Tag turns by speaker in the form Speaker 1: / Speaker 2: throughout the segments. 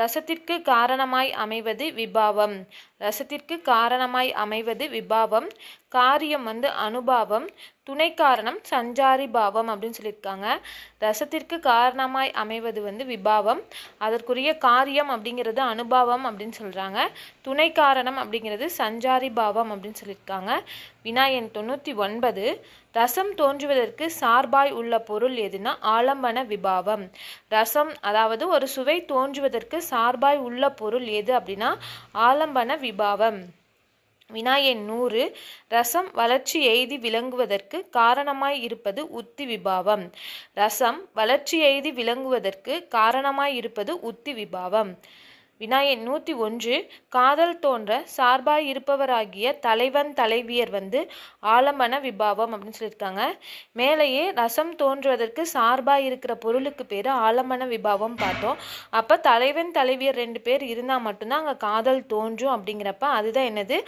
Speaker 1: ரசத்திற்கு காரணமாய் அமைவது விபாவம். ரசத்திற்கு காரணமாய் அமைவது விபாவம். காரியம் வந்து அனுபாவம். துணை காரணம் சஞ்சாரி பாவம் அப்படின்னு சொல்லியிருக்காங்க. ரசத்திற்கு காரணமாய் அமைவது வந்து விபாவம். அதற்குரிய காரியம் அப்படிங்கிறது அனுபாவம் அப்படின்னு சொல்கிறாங்க துணை காரணம் அப்படிங்கிறது சஞ்சாரி பாவம் அப்படின்னு சொல்லியிருக்காங்க. வினாயன் தொண்ணூற்றி ஒன்பது. ரசம் தோன்றுவதற்கு சார்பாய் உள்ள பொருள் எதுனா ஆலம்பன விபாவம். ரசம் அதாவது ஒரு சுவை தோன்றுவதற்கு சார்பாய் உள்ள பொருள் எது அப்படின்னா ஆலம்பன விபாவம். வினாயன் நூறு ரசம் வளர்ச்சி எய்தி விளங்குவதற்கு காரணமாய் இருப்பது உத்தி விபாவம். ரசம் வளர்ச்சி எய்தி விளங்குவதற்கு காரணமாய் இருப்பது உத்தி விபாவம். வினாயன் நூற்றி ஒன்று காதல் தோன்ற சார்பாக இருப்பவராகிய தலைவன் தலைவியர் வந்து ஆலமன விபாவம் அப்படின்னு சொல்லியிருக்காங்க. மேலேயே ரசம் தோன்றுவதற்கு சார்பாக இருக்கிற பொருளுக்கு பேர் ஆலமன விபாவம் பார்த்தோம். அப்போ தலைவன் தலைவியர் ரெண்டு பேர் இருந்தால் மட்டும்தான் அங்கே காதல் தோன்றும் அப்படிங்கிறப்ப அதுதான் என்னது?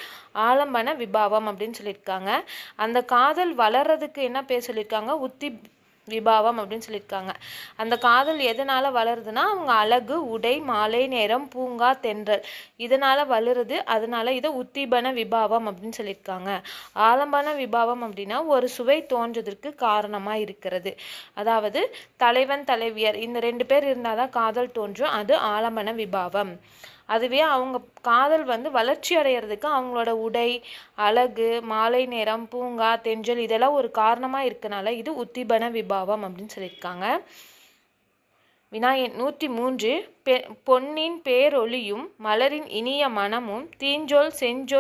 Speaker 1: ஆலம்பன விபாவம் அப்படின்னு சொல்லியிருக்காங்க. அந்த காதல் வளர்றதுக்கு என்ன பேர் சொல்லியிருக்காங்க? உத்தி விபாவம் அப்படின்னு சொல்லியிருக்காங்க. அந்த காதல் எதனால் வளருதுன்னா அவங்க அழகு உடை மாலை நேரம் பூங்கா தென்றல் இதனால் வளருது. அதனால இதை உத்தீபன விபாவம் அப்படின்னு சொல்லியிருக்காங்க. ஆலம்பன விபாவம் அப்படின்னா ஒரு சுவை தோன்றதற்கு காரணமாக இருக்கிறது. அதாவது தலைவன் தலைவியர் இந்த ரெண்டு பேர் இருந்தால் தான் காதல் தோன்றும். அது ஆலம்பன விபாவம். அதுவே அவங்க காதல் வந்து வளர்ச்சி அடையிறதுக்கு அவங்களோட உடை அழகு மாலை நேரம் பூங்கா தென்றல் இதெல்லாம் ஒரு காரணமாக இருக்கனால இது உத்திபன விபாவம் அப்படின்னு சொல்லியிருக்காங்க. வினாயன் நூற்றி மூன்று பெ பொன்னின் பேரொளியும் மலரின் இனிய மனமும் தீஞ்சொல் செஞ்சோல்